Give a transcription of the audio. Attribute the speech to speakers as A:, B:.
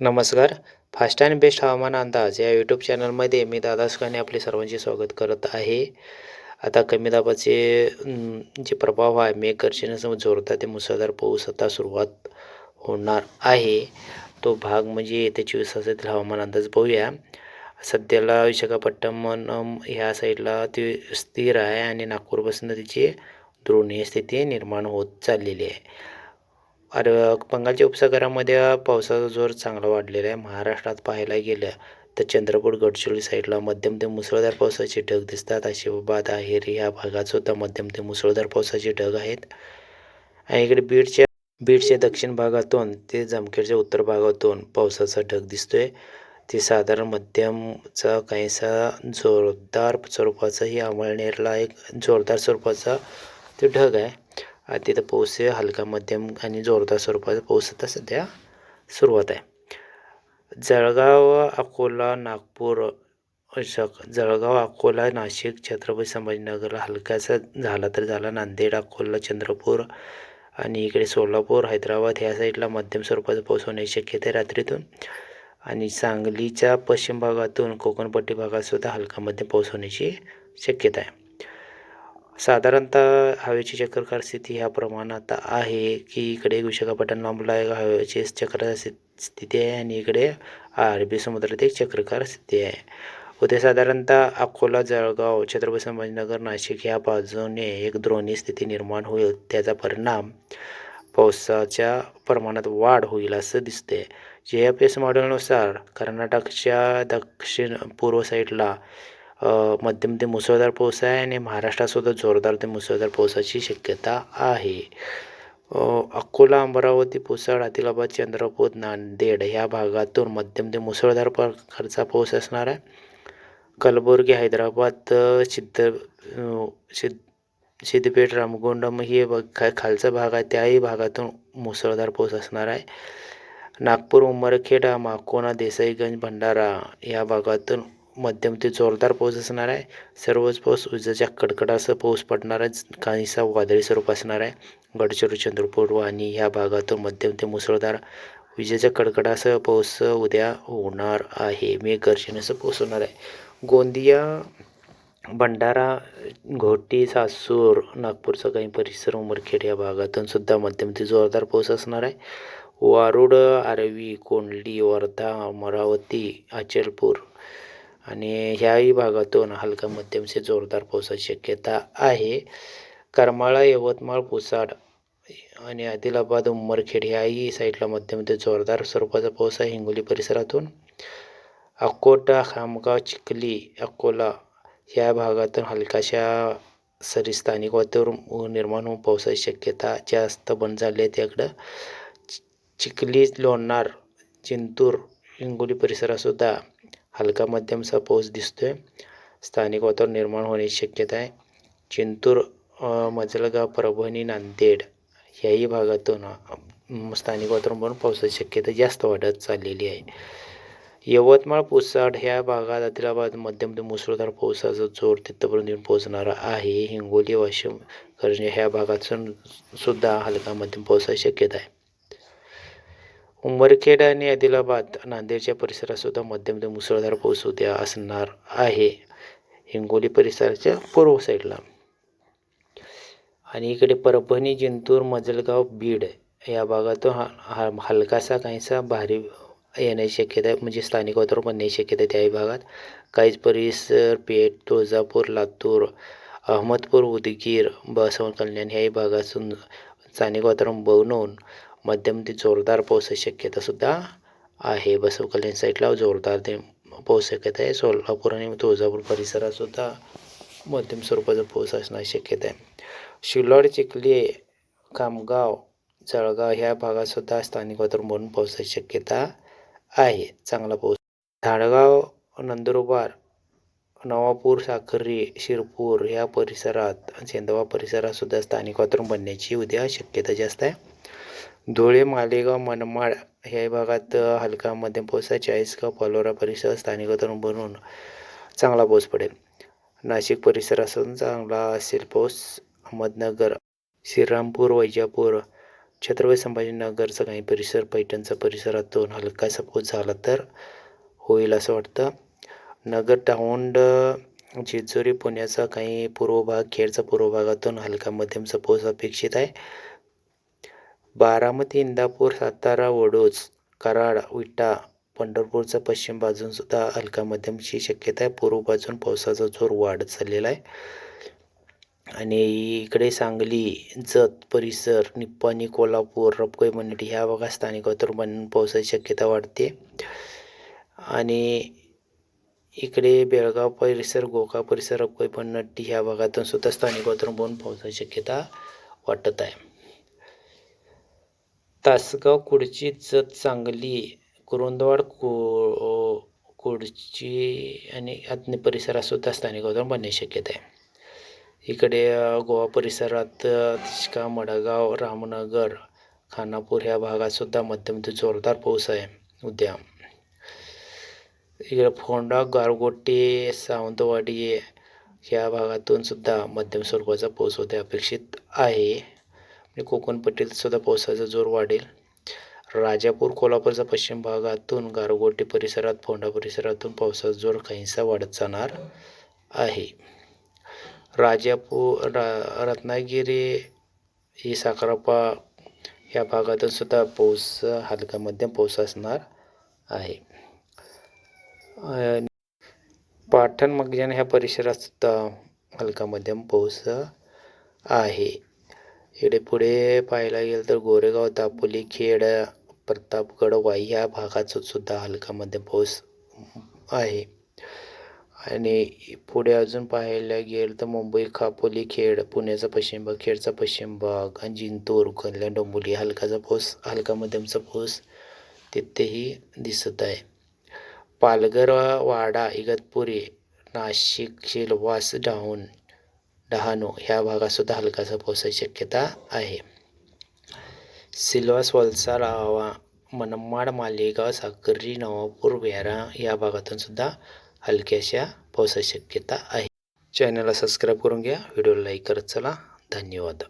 A: नमस्कार. Fast and best हवामान अंदाज या यूट्यूब चॅनलमध्ये मी दादा सुकाने आपले सर्वांचे स्वागत करत आहे. आता कमी दाबाचे जे प्रभाव आहे मेघगर्जनेसह जोरदार ते मुसळधार पाऊस आता सुरुवात होणार आहे. तो भाग म्हणजे येत्या चोवीस तासातील हवामान अंदाज पाहूया. सध्याला विशाखापट्टणम ह्या साईडला ती स्थिर आहे आणि नागपूरपासून तिची द्रोणीय स्थिती निर्माण होत चाललेली आहे. अरे बंगालच्या उपसागरामध्ये पावसाचा जोर चांगला वाढलेला आहे. महाराष्ट्रात पाहायला गेलं तर चंद्रपूर गडचिरोली साईडला मध्यम ते मुसळधार पावसाचे ढग दिसतात. आशिबाद आहेर या भागातसुद्धा मध्यम ते मुसळधार पावसाचे ढग आहेत. आणि इकडे बीडच्या बीडच्या दक्षिण भागातून ते जामखेडच्या उत्तर भागातून पावसाचा ढग दिसतोय. ते साधारण मध्यमचा काहीसा जोरदार स्वरूपाचाही अमळनेरला एक जोरदार स्वरूपाचा ते ढग आहे. तिथं पाऊस हलका मध्यम आणि जोरदार स्वरूपाचा पाऊस आता सध्या सुरुवात आहे. जळगाव अकोला नागपूर शक जळगाव अकोला नाशिक छत्रपती संभाजीनगरला हलकासा झाला तर झाला. नांदेड अकोला चंद्रपूर आणि इकडे सोलापूर हैदराबाद ह्या साईडला मध्यम स्वरूपाचा पाऊस होण्याची शक्यता आहे रात्रीतून. आणि सांगलीच्या पश्चिम भागातून कोकणपट्टी भागातसुद्धा हलका मध्यम पाऊस होण्याची शक्यता आहे. साधारणतः हवेची चक्रकार स्थिती ह्या प्रमाणात आहे की इकडे विशाखापट्टणमला एक हवेची चक्र स्थिती आहे आणि इकडे अरबी समुद्रात एक चक्रकार स्थिती आहे. उद्या साधारणतः अकोला जळगाव छत्रपती संभाजीनगर नाशिक ह्या बाजूने एक द्रोणी स्थिती निर्माण होईल. त्याचा परिणाम पावसाच्या प्रमाणात वाढ होईल असं दिसते जे एफ एस मॉडेलनुसार कर्नाटकच्या दक्षिण पूर्व साईडला मध्यम ते मुसळधार पाऊस आहे आणि महाराष्ट्रातसुद्धा जोरदार ते मुसळधार पावसाची शक्यता आहे. अकोला अमरावती पुसद आदिलाबाद चंद्रपूर नांदेड ह्या भागातून मध्यम ते मुसळधार प्रकारचा पाऊस असणार आहे. कलबुर्गी हैदराबाद सिद्ध सिद्ध सिद्धपेठ रामगुंडम हे खा खालचा भाग आहे. त्याही भागातून मुसळधार पाऊस असणार आहे. नागपूर उमरखेडा माकोना देसाईगंज भंडारा या भागातून मध्यम ते जोरदार पाऊस असणार आहे. सर्वच पाऊस उजाच्या कडकडासह पाऊस पडणार आहे. काहीसा वादळी स्वरूप असणार आहे. गडचिरोली चंद्रपूर आणि ह्या भागातून मध्यम ते मुसळधार विजेच्या कडकडासह पाऊस उद्या होणार आहे. मेघगर्जनेसह पाऊस होणार आहे. गोंदिया भंडारा घोटी सासूर नागपूरचा काही परिसर उमरखेड या भागातून सुद्धा मध्यम ते जोरदार पाऊस असणार आहे. वारुड आरवी कोंडली वर्धा अमरावती अचलपूर आणि ह्याही भागातून हलका मध्यमचे जोरदार पावसाची शक्यता आहे. करमाळा यवतमाळ पुसाड आणि आदिलाबाद उमरखेड ह्याही साईडला मध्यम ते जोरदार स्वरूपाचा पाऊस आहे हिंगोली परिसरातून. अकोटा खामगाव चिखली अकोला ह्या भागातून हलकाशा सरी स्थानिक वातावरण निर्माण होऊन पावसाची शक्यता जास्त बंद झाली आहे त्याकडं. चि- चिखली लोणार चिंतूर हिंगोली परिसरातसुद्धा हलका मध्यमचा पाऊस दिसतोय. स्थानिक वातावरण निर्माण होण्याची शक्यता आहे. चिंतूर मजलगाव परभणी नांदेड याही भागातून स्थानिक वातावरण म्हणून पावसाची शक्यता जास्त वाढत चाललेली आहे. यवतमाळ पुसाड ह्या भागात आदिलाबाद मध्यम ते मुसळधार पावसाचा जोर तिथपर्यंत येऊन पोहोचणारा आहे. हिंगोली वाशिम कर्ज ह्या भागातून सुद्धा हलका मध्यम पावसाची शक्यता आहे. उमरखेड आणि आदिलाबाद नांदेडच्या परिसरात सुद्धा मध्यम ते मुसळधार पाऊस उद्या असणार आहे हिंगोली परिसराच्या पूर्व साईडला. आणि इकडे परभणी जिंतूर मजलगाव बीड या भागातून हा हा हलकासा काहीसा भारी येण्याची शक्यता आहे. म्हणजे स्थानिक वातावरण बनण्याची शक्यता आहे त्याही भागात काहीच परिसर पेठ तुळजापूर लातूर अहमदपूर उदगीर बसवण कल्याण ह्याही भागातून स्थानिक वातावरण बनवून मध्यम ते जोरदार पावसाची शक्यतासुद्धा आहे. बसव कल्याण साईडला जोरदार ते पाऊस शक्यता आहे. सोलापूर आणि तुळजापूर परिसरातसुद्धा मध्यम स्वरूपाचा पाऊस असण्याची शक्यता आहे. शिलोड चिखली खामगाव जळगाव ह्या भागातसुद्धा स्थानिक वातावरण म्हणून पावसाची शक्यता आहे. चांगला पाऊस. धाडगाव नंदुरबार नवापूर साखरी शिरपूर ह्या परिसरात चेंदवा परिसरात सुद्धा स्थानिक वातावरण बनण्याची उद्या शक्यता जास्त आहे. धुळे मालेगाव मनमाड ह्या भागात हलका मध्यम पाऊस चाळीसगाव पालोरा परिसर स्थानिक वातावरण बनून चांगला पाऊस पडेल. नाशिक परिसरातून चांगला असेल पाऊस. अहमदनगर श्रीरामपूर वैजापूर छत्रपती संभाजीनगरचा काही परिसर पैठणचा परिसरातून हलकासा पाऊस झाला तर होईल असं वाटतं. नगर टाउंड जेजुरी पुण्याचा काही पूर्व भाग खेडचा पूर्व भागातून हलका मध्यमचा पाऊस अपेक्षित आहे. बारामती इंदापूर सातारा वडोज कराड विटा पंढरपूरचा पश्चिम बाजून सुद्धा हलका मध्यमची शक्यता आहे. पूर्व बाजून पावसाचा जोर वाढत चाललेला आहे. आणि इकडे सांगली जत परिसर निप्पाणी कोल्हापूर रपकोई मनेटी ह्या भागात स्थानिक वातावरण पावसाची शक्यता वाढते. आणि इकडे बेळगाव परिसर गोका परिसर रपकोई पन्नट्टी ह्या भागातून सुद्धा स्थानिक वातावरण बघून पावसाची शक्यता वाटत आहे. तासगाव कुडची जत सांगली कुरुंदवाड को कुडची आणि आत्नी परिसरातसुद्धा स्थानिक वातावरण बनण्याची शक्यता आहे. इकडे गोवा परिसरात तिष्का मडगाव रामनगर खानापूर ह्या भागातसुद्धा मध्यम ते जोरदार पाऊस आहे. उद्या इकडे फोंडा गारगोटे सावंतवाडी ह्या भागातून सुद्धा मध्यम स्वरूपाचा पाऊस उद्या अपेक्षित आहे. आणि कोकणपट्टीत सुद्धा पावसाचा जोर वाढेल. राजापूर कोल्हापूरच्या पश्चिम भागातून गारगोटी परिसरात फोंडा परिसरातून पावसाचा जोर काहीसा वाढत जाणार आहे. राजापूर रा रत्नागिरी ही साखरापा ह्या भागातून सुद्धा पाऊस हलका मध्यम पाऊस असणार आहे. पाठण पाटण मगजान ह्या परिसरात सुद्धा हलका मध्यम पाऊस आहे. इकडे पुढे पाहायला गेलं तर गोरेगाव दापोली खेड प्रतापगड वाई ह्या भागाचं सुद्धा हलका मध्यम पाऊस आहे. आणि पुढे अजून पाहायला गेलं तर मुंबई खापोली खेड पुण्याचा पश्चिम भाग खेडचा पश्चिम भाग आणि जिंतूर कल्याण डोंबोली हलकाचा पाऊस हलका मध्यमचा पाऊस तिथेही दिसत आहे. पालघर वाडा इगतपुरी नाशिक शिलवास डहाणू डहाणू ह्या भागात सुद्धा हलकासा पावसाची शक्यता आहे. सिल्वास वलसाड आवा मनमाड मालेगाव साक्री नवापूर वेरा या भागातून सुद्धा हलक्याशा पावसाची शक्यता आहे. चॅनलला सबस्क्राईब करून घ्या व्हिडिओला लाईक करत चला. धन्यवाद.